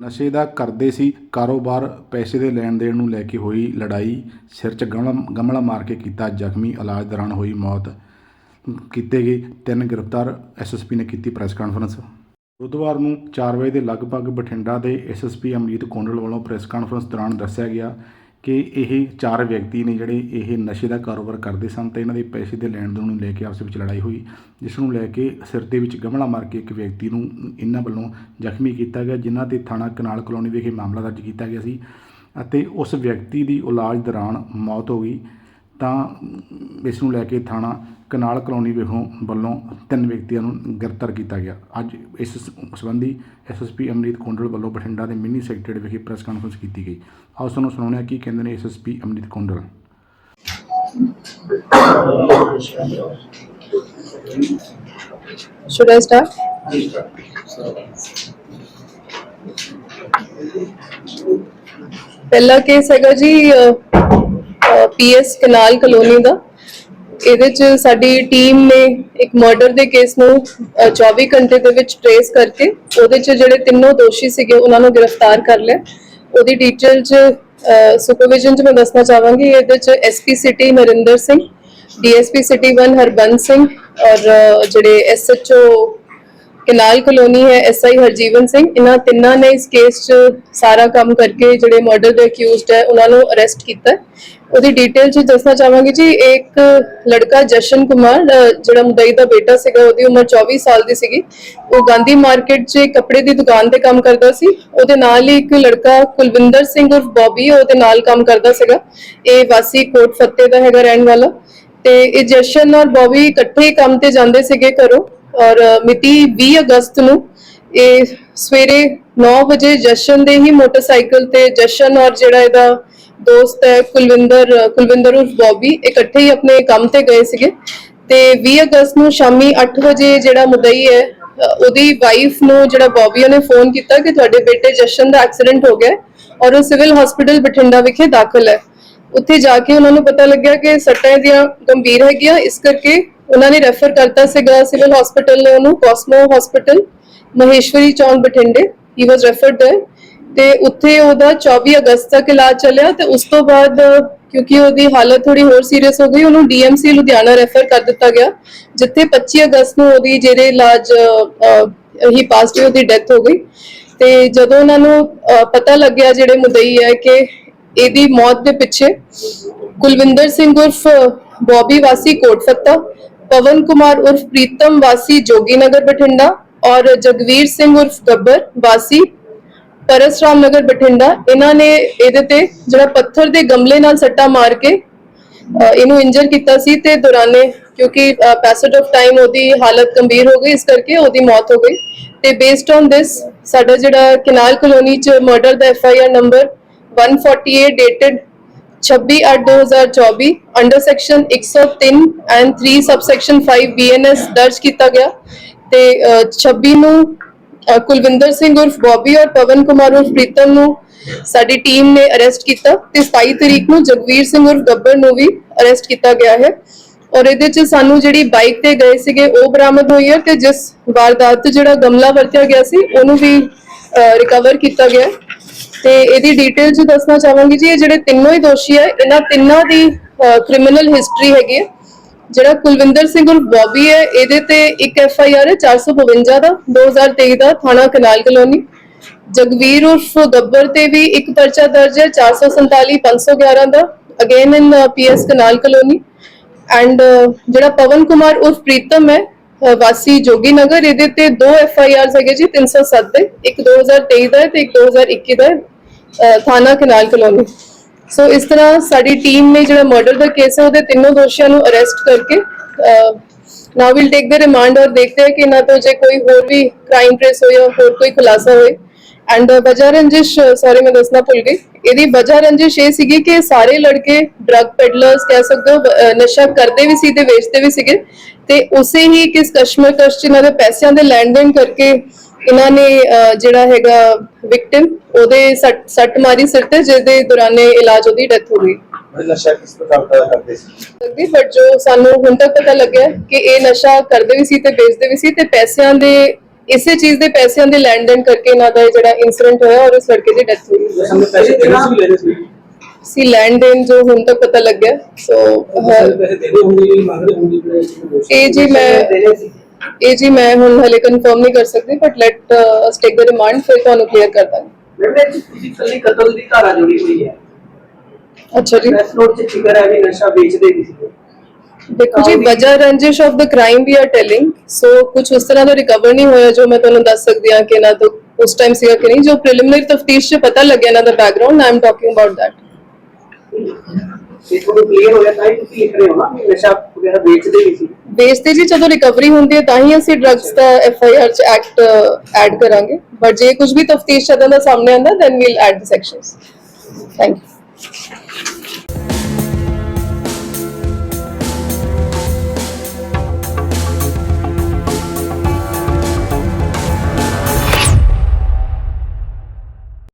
ਨਸ਼ੇ ਦਾ ਕਰਦੇ ਸੀ, ਕਾਰੋਬਾਰ ਪੈਸੇ ਦੇ ਲੈਣ ਦੇਣ ਨੂੰ ਲੈ ਕੇ ਹੋਈ ਲੜਾਈ, ਸਿਰ 'ਚ ਗਮਲਾ ਗਮਲਾ ਮਾਰ ਕੇ ਕੀਤਾ ਜ਼ਖਮੀ, ਇਲਾਜ ਦੌਰਾਨ ਹੋਈ ਮੌਤ। ਕੀਤੇ ਗਏ ਤਿੰਨ ਗ੍ਰਿਫਤਾਰ ਐਸਐਸਪੀ ਨੇ ਕੀਤੀ ਪ੍ਰੈਸ ਕਾਨਫਰੰਸ। ਬੁੱਧਵਾਰ ਨੂੰ 4 ਵਜੇ ਦੇ ਲਗਭਗ ਬਠਿੰਡਾ ਦੇ ਐਸਐਸਪੀ ਅਮਰੀਤ ਕੋਂਡਲ ਵੱਲੋਂ ਪ੍ਰੈਸ ਕਾਨਫਰੰਸ ਦੌਰਾਨ ਦੱਸਿਆ ਗਿਆ ਕਿ ਇਹ ਚਾਰ ਵਿਅਕਤੀ ਨੇ ਜਿਹੜੇ ਇਹ ਨਸ਼ੇ ਦਾ ਕਾਰੋਬਾਰ ਕਰਦੇ ਸਨ ਤੇ ਇਹਨਾਂ ਦੇ ਪੈਸੇ ਦੇ ਲੈਣ ਦੇਣ ਨੂੰ ਲੈ ਕੇ ਆਪਸ ਵਿੱਚ ਲੜਾਈ ਹੋਈ, ਜਿਸ ਨੂੰ ਲੈ ਕੇ ਸਿਰ ਦੇ ਵਿੱਚ ਗਮਲਾ ਮਾਰ ਕੇ ਇੱਕ ਵਿਅਕਤੀ ਨੂੰ ਇਹਨਾਂ ਵੱਲੋਂ ਜ਼ਖਮੀ ਕੀਤਾ ਗਿਆ, ਜਿਨ੍ਹਾਂ ਤੇ ਥਾਣਾ ਕਨਾਲ ਕਲੋਨੀ ਵਿਖੇ ਮਾਮਲਾ ਦਰਜ ਕੀਤਾ ਗਿਆ ਸੀ ਅਤੇ ਉਸ ਵਿਅਕਤੀ ਦੀ ਇਲਾਜ ਦੌਰਾਨ ਮੌਤ ਹੋ ਗਈ। ਤਾਂ ਇਸ ਨੂੰ ਲੈ ਕੇ ਥਾਣਾ ਕਨਾਲ ਕਲੋਨੀ ਵਿਖੋਂ ਵੱਲੋਂ ਤਿੰਨ ਵਿਅਕਤੀਆਂ ਨੂੰ ਗ੍ਰਿਫਤਾਰ ਕੀਤਾ ਗਿਆ। ਅੱਜ ਇਸ ਸੰਬੰਧੀ ਐਸਐਸਪੀ ਅਮਰੀਤ ਕੋਂਡਲ ਵੱਲੋਂ ਬਠਿੰਡਾ ਦੇ ਮਿੰਨੀ ਸੈਕਟਰੀ ਵਿਖੇ ਪ੍ਰੈਸ ਕਾਨਫਰੰਸ ਕੀਤੀ ਗਈ। ਆਓ ਤੁਹਾਨੂੰ ਸੁਣਾਉਂਦੇ ਹਾਂ ਕੀ ਕਹਿੰਦੇ ਨੇ SSP Amrit Kondal. Should I start? ਪਹਿਲਾ ਕੇਸ ਹੈਗਾ ਜੀ ਪੀਐਸ ਕਨਾਲ ਕਲੋਨੀ ਦਾ। ਇਹਦੇ ਚ ਸਾਡੀ ਟੀਮ ਨੇ ਇੱਕ ਮਰਡਰ ਦੇ ਕੇਸ ਨੂੰ ਅ, 24 ਘੰਟੇ ਦੇ ਵਿੱਚ ਟ੍ਰੇਸ ਕਰਕੇ ਉਹਦੇ ਚ ਜਿਹੜੇ ਤਿੰਨੋਂ ਦੋਸ਼ੀ ਸੀਗੇ ਉਹਨਾਂ ਨੂੰ ਗ੍ਰਿਫਤਾਰ ਕਰ ਲਿਆ। ਉਹਦੀ ਡਿਟੇਲ ਚ ਸੁਪਰਵਿਜ਼ਨ ਚ ਮੈਂ ਦੱਸਣਾ ਚਾਹਾਂਗੀ ਇਹਦੇ ਚ SP city Narinder Singh DSP city 1 Harbans Singh ਔਰ ਅ, ਜਿਹੜੇ ਐਸਐਚਓ ਕਨਾਲ ਕਲੋਨੀ ਹੈ ਐਸਆਈ ਹਰਜੀਵਨ ਸਿੰਘ। ਇਹਨਾਂ ਤਿੰਨਾਂ ਨੇ ਇਸ ਕੇਸ 'ਚ ਸਾਰਾ ਕੰਮ ਕਰਕੇ ਜਿਹੜੇ ਮਰਡਰ ਦੇ ਅਕਿਊਜ਼ਡ ਹੈ ਉਹਨਾਂ ਨੂੰ ਅਰੈਸਟ ਕੀਤਾ। ਹੈ। ਉਹਦੀ ਡਿਟੇਲ 'ਚ ਦੱਸਣਾ ਚਾਹਾਂਗੀ ਜੀ ਇੱਕ ਲੜਕਾ ਜਸ਼ਨ ਕੁਮਾਰ ਅ, ਜਿਹੜਾ ਮੁੰਡਈ ਦਾ ਬੇਟਾ ਸੀਗਾ ਉਹਦੀ ਉਮਰ 24 ਸਾਲ ਦੀ ਸੀਗੀ। ਉਹ ਗਾਂਧੀ ਮਾਰਕੀਟ 'ਚ ਕੱਪੜੇ ਦੀ ਦੁਕਾਨ ਤੇ ਕੰਮ ਕਰਦਾ ਸੀ। ਉਹਦੇ ਨਾਲ ਹੀ ਇੱਕ ਲੜਕਾ ਕੁਲਵਿੰਦਰ ਸਿੰਘ ਉਰਫ ਬੌਬੀ ਉਹਦੇ ਨਾਲ ਕੰਮ ਕਰਦਾ ਸੀਗਾ। ਇਹ ਵਾਸੀ ਕੋਟ ਫੱਤੇ ਦਾ ਹੈਗਾ ਰਹਿਣ ਵਾਲਾ। ਤੇ ਇਹ ਜਸ਼ਨ ਔਰ ਬੌਬੀ ਇਕੱਠੇ ਹੀ ਕੰਮ ਤੇ ਜਾਂਦੇ ਸੀਗੇ ਘਰੋਂ। ਔਰ ਮਿਤੀ 20 ਅਗਸਤ ਨੂੰ ਇਹ ਸਵੇਰੇ 9 ਵਜੇ ਜਸ਼ਨ ਦੇ ਹੀ ਮੋਟਰਸਾਈਕਲ ਤੇ ਜਸ਼ਨ ਔਰ ਜਿਹੜਾ ਇਹਦਾ ਦੋਸਤ ਹੈ ਕੁਲਵਿੰਦਰ ਕੁਲਵਿੰਦਰ ਉਰਫ ਬੌਬੀ, ਇਕੱਠੇ ਹੀ ਆਪਣੇ ਕੰਮ ਤੇ ਗਏ ਸੀਗੇ। ਤੇ 20 ਅਗਸਤ ਨੂੰ ਸ਼ਾਮੀ 8 ਵਜੇ ਜਿਹੜਾ ਮੁਦਈ ਹੈ ਉਹਦੀ ਵਾਈਫ ਨੂੰ ਜਿਹੜਾ ਬੌਬੀ ਉਹਨੇ ਫੋਨ ਕੀਤਾ ਕਿ ਤੁਹਾਡੇ ਬੇਟੇ ਜਸ਼ਨ ਦਾ ਐਕਸੀਡੈਂਟ ਹੋ ਗਿਆ ਔਰ ਉਹ ਸਿਵਲ ਹਸਪੀਟਲ ਬਠਿੰਡਾ ਵਿਖੇ ਦਾਖਲ ਹੈ। ਉੱਥੇ ਜਾ ਕੇ ਉਹਨਾਂ ਨੂੰ ਪਤਾ ਲੱਗਿਆ ਕਿ ਸੱਟਾਂ ਇਹਦੀਆਂ ਗੰਭੀਰ ਹੈਗੀਆਂ, ਇਸ ਕਰਕੇ ਉਹਨਾਂ ਨੇ ਰੈਫਰ ਕਰਤਾ ਸੀਗਾ ਸਿਵਲ ਹਸਪੀਟਲ ਨੇ ਉਹਨੂੰ ਕੋਸਮੋ ਹਸਪੀਟਲ ਮਹੇਸ਼ਵਰੀ ਚੌਂਕ ਬਠਿੰਡੇ ਹੀ ਵਾਸ ਰੈਫਰਡ there. ਤੇ ਉੱਥੇ ਉਹਦਾ 24 ਅਗਸਤ ਤੱਕ ਇਲਾਜ ਚੱਲਿਆ ਤੇ ਉਸ ਤੋਂ ਬਾਅਦ, ਕਿਉਂਕਿ ਉਹਦੀ ਹਾਲਤ ਥੋੜੀ ਹੋਰ ਸੀਰੀਅਸ ਹੋ ਗਈ, ਉਹਨੂੰ ਡੀਐਮਸੀ ਲੁਧਿਆਣਾ ਰੈਫਰ ਕਰ ਦਿੱਤਾ ਗਿਆ, ਜਿੱਥੇ 25 ਅਗਸਤ ਨੂੰ ਉਹਦੀ ਜਿਹੜੇ ਇਲਾਜ ਹੀ ਪਾਸਟ ਉਹਦੀ ਡੈਥ ਹੋ ਗਈ। ਤੇ ਜਦੋਂ ਉਹਨਾਂ ਨੂੰ ਪਤਾ ਲੱਗਿਆ ਜਿਹੜੇ ਮੁਦਈ ਹੈ ਕਿ ਇਹਦੀ ਮੌਤ ਦੇ ਪਿੱਛੇ ਕੁਲਵਿੰਦਰ ਸਿੰਘ ਉਰਫ ਬੌਬੀ ਵਾਸੀ ਕੋਟਫੱਤਾ ਪਵਨ ਕੁਮਾਰ ਉਰਫ ਪ੍ਰੀਤਮ ਵਾਸੀ ਜੋਗੀਨਗਰ ਬਠਿੰਡਾ ਔਰ ਜਗਵੀਰ ਸਿੰਘ ਉਰਫ ਗੱਬਰ ਵਾਸੀ ਪਰਸਰਾਮ ਨਗਰ ਬਠਿੰਡਾ ਇਹਨਾਂ ਨੇ ਇਹਦੇ ਤੇ ਜਿਹੜਾ ਪੱਥਰ ਦੇ ਗਮਲੇ ਨਾਲ ਸੱਟਾ ਮਾਰ ਕੇ ਇਹਨੂੰ ਇੰਜਰ ਕੀਤਾ ਸੀ ਤੇ ਦੌਰਾਨੇ ਕਿਉਂਕਿ ਪੈਸੇਜ ਆਫ ਟਾਈਮ ਉਹਦੀ ਹਾਲਤ ਗੰਭੀਰ ਹੋ ਗਈ ਇਸ ਕਰਕੇ ਉਹਦੀ ਮੌਤ ਹੋ ਗਈ ਤੇ ਬੇਸਡ ਔਨ ਦਿਸ ਸਾਡਾ ਜਿਹੜਾ ਕਿਨਾਲ ਕਲੋਨੀ ਚ murder the F I R number 148 dated 26/8/2024 under section 103 and 3 subsection 5 BNS ਦਰਜ ਕੀਤਾ ਗਿਆ ਤੇ ਅਹ, 26 ਨੂੰ ਕੁਲਵਿੰਦਰ ਸਿੰਘ ਉਰਫ ਬੌਬੀ ਔਰ ਪਵਨ ਕੁਮਾਰ ਉਰਫ ਪ੍ਰੀਤਮ ਨੂੰ ਸਾਡੀ ਟੀਮ ਨੇ ਅਰੈਸਟ ਕੀਤਾ ਤੇ 27 ਤਰੀਕ ਨੂੰ ਜਗਵੀਰ ਸਿੰਘ ਉਰਫ ਗੱਬਰ ਨੂੰ ਵੀ ਅਰੈਸਟ ਕੀਤਾ ਗਿਆ ਹੈ ਔਰ ਇਹਦੇ ਚ ਸਾਨੂੰ ਜਿਹੜੀ ਬਾਈਕ ਤੇ ਗਏ ਸੀਗੇ ਉਹ ਬਰਾਮਦ ਹੋਈ ਹੈ ਤੇ ਜਿਸ ਵਾਰਦਾਤ ਜਿਹੜਾ ਗਮਲਾ ਵਰਤਿਆ ਗਿਆ ਸੀ ਉਹਨੂੰ ਵੀ ਰਿਕਵਰ ਕੀਤਾ ਗਿਆ ਤੇ ਇਹਦੀ ਡਿਟੇਲ ਚ ਦੱਸਣਾ ਚਾਹਾਂਗੀ ਜੀ ਇਹ ਜਿਹੜੇ ਤਿੰਨੋਂ ਹੀ ਦੋਸ਼ੀ ਹੈ ਇਹਨਾਂ ਤਿੰਨਾਂ ਦੀ ਕ੍ਰਿਮੀਨਲ ਹਿਸਟਰੀ ਹੈਗੀ ਹੈ ਜਿਹੜਾ ਕੁਲਵਿੰਦਰ ਸਿੰਘ ਉਰਫ ਬੌਬੀ ਹੈ ਇਹਦੇ ਤੇ ਇੱਕ ਐਫ ਆਈ ਆਰ ਹੈ 452 ਦਾ 2023 ਦਾ ਥਾਣਾ ਕਨਾਲ ਕਲੋਨੀ। ਜਗਵੀਰ ਉਰਫ ਗੱਬਰ ਤੇ ਵੀ ਇੱਕ ਪਰਚਾ ਦਰਜ ਹੈ 447 511 ਦਾ again in PS canal colony. And ਜਿਹੜਾ ਪਵਨ ਕੁਮਾਰ ਉਰਫ ਪ੍ਰੀਤਮ ਹੈ ਵਾਸੀ ਜੋਗੀ ਨਗਰ ਇਹਦੇ ਤੇ ਦੋ ਐਫ ਆਈ ਆਰਸ ਹੈਗੇ ਜੀ 307 ਦੇ ਇੱਕ 2023 ਦਾ ਹੈ ਤੇ ਇੱਕ 2021 ਦਾ ਹੈ। ਅ, ਥਾਣਾ ਕਨਾਲ ਕਲੋਨੀ। ਸੋ ਇਸ ਤਰ੍ਹਾਂ ਸਾਡੀ ਟੀਮ ਨੇ ਜਿਹੜਾ ਮਰਡਰ ਦਾ ਕੇਸ ਹੈ, ਉਹਦੇ ਤਿੰਨੋਂ ਦੋਸ਼ੀਆਂ ਨੂੰ ਅਰੈਸਟ ਕਰਕੇ ਨਾਓ ਵਿਲ ਟੇਕ ਦ ਰਿਮਾਂਡ ਔਰ ਦੇਖਦੇ ਹਾਂ ਕਿ ਇਹਨਾਂ ਤੋਂ ਜੇ ਕੋਈ ਹੋਰ ਵੀ ਕ੍ਰਾਈਮ ਟ੍ਰੇਸ ਹੋਏ ਜਾਂ ਹੋਰ ਕੋਈ ਖੁਲਾਸਾ ਹੋਏ। ਐਂਡ ਵਜ੍ਹਾ ਰੰਜਿਸ਼ ਸੌਰੀ ਮੈਂ ਦੱਸਣਾ ਭੁੱਲ ਗਈ। ਇਹਦੀ ਵਜਾ ਰੰਜਿਸ਼ ਇਹ ਸੀਗੀ ਕਿ ਸਾਰੇ ਲੜਕੇ ਡਰੱਗ ਪੈਡਲਰਸ ਕਹਿ ਸਕਦੇ ਹੋ ਨਸ਼ਾ ਕਰਦੇ ਵੀ ਸੀ ਤੇ ਵੇਚਦੇ ਵੀ ਸੀਗੇ। ਤੇ ਉਸੇ ਹੀ ਕਿਸ ਕਸ਼ਮਕਸ਼ 'ਚ ਦੇ ਪੈਸਿਆਂ ਦੇ ਲੈਣ ਦੇਣ ਕਰਕੇ ਇਹਨਾਂ ਨੇ ਜਿਹੜਾ ਹੈਗਾ ਵਿਕਟਿਮ ਉਹਦੇ ਸੱਟ ਮਾਰੀ ਸਿਰ ਤੇ ਜਿਸ ਦੇ ਦੌਰਾਨੇ ਇਲਾਜ ਉਹਦੀ ਡੈਥ ਹੋ ਗਈ। ਨਸ਼ਾ ਕਿਸ ਪ੍ਰਕਾਰ ਦਾ ਕਰਦੇ ਸੀ? ਲੱਗਦੀ ਪਰ ਜੋ ਪਤਾ ਲੱਗਿਆ ਕਿ ਇਹ ਨਸ਼ਾ ਕਰਦੇ ਵੀ ਸੀ ਤੇ ਵੇਚਦੇ ਵੀ ਸੀ ਤੇ ਪੈਸਿਆਂ ਦੇ ਇਸੇ ਚੀਜ਼ ਦੇ ਪੈਸਿਆਂ ਦੇ ਲੈਣ ਦੇਣ ਕਰਕੇ ਇਹਨਾਂ ਦਾ ਜਿਹੜਾ ਇਨਸੀਡੈਂਟ ਹੋਇਆ ਔਰ ਇਸ ਲੜਕੇ ਦੀ ਡੈਥ ਹੋਈ। ਸੀ ਲੈਣ ਦੇਣ ਜੋ ਹੁਣ ਤੱਕ ਪਤਾ ਲੱਗਿਆ। ਸੋ ਇਹ ਜੀ ਮੈਂ देने से ਇਹ ਜੀ ਮੈਂ ਹੁਣ ਹਲੇ ਕਨਫਰਮ ਨਹੀਂ ਕਰ ਸਕਦੀ but let us take the remand ਫਿਰ ਤੁਹਾਨੂੰ ਕਲੀਅਰ ਕਰ ਦਾਂਗੇ मैंने किसी कली कत्ल ਦੀ ਧਾਰਾ ਜੁੜੀ ਹੋਈ ਹੈ ਅੱਛਾ ਜੀ ਪ੍ਰੈਸ ਨੋਟ 'ਚ ਜ਼ਿਕਰ ਹੈ ਵੀ ਨਸ਼ਾ ਵੇਚਦੇ ਕਿਸੇ ਨੂੰ ਦੇਖੋ ਜੀ ਵਜ੍ਹਾ ਰੰਜਿਸ਼ of the crime we are telling so ਕੁਝ ਉਸ ਤਰ੍ਹਾਂ ਦਾ ਰਿਕਵਰ ਨਹੀਂ ਹੋਇਆ ਜੋ ਮੈਂ ਤੁਹਾਨੂੰ ਦੱਸ ਸਕਦੀ ਹਾਂ ਕਿ ਇਹਨਾਂ ਤੋਂ ਉਸ ਟਾਈਮ ਸੀਗਾ ਕਿ ਨਹੀਂ ਜੋ ਪ੍ਰੀਲਿਮਿਨਰੀ ਤਫਤੀਸ਼ 'ਚ ਪਤਾ ਲੱਗਿਆ ਇਹਨਾਂ ਦਾ background I am talking about that ਇਹ ਤੁਹਾਨੂੰ ਕਲੀਅਰ ਹੋ ਗਿਆ ਤਾਂ ਹੀ ਤੁਸੀਂ ਲਿਖ ਰਹੇ ਹੋ ਨਾ ਵੀ ਨਸ਼ਾ ਵਗੈਰਾ ਵੇਚਦੇ ਵੀ ਸੀ ਬੇਸ ਤੇ ਜੀ ਜਦੋਂ ਰਿਕਵਰੀ ਹੁੰਦੀ ਹੈ, ਤਾਂ ਹੀ ਅਸੀਂ ਡਰੱਗਸ ਦਾ ਐਫ ਆਈ ਆਰ 'ਚ ਐਕਟ ਐਡ ਕਰਾਂਗੇ। ਬਟ ਜੇ ਕੁਝ ਵੀ ਤਫਤੀਸ਼ ਦਾ ਸਾਹਮਣੇ ਆਂਦਾ then we'll add the sections thank you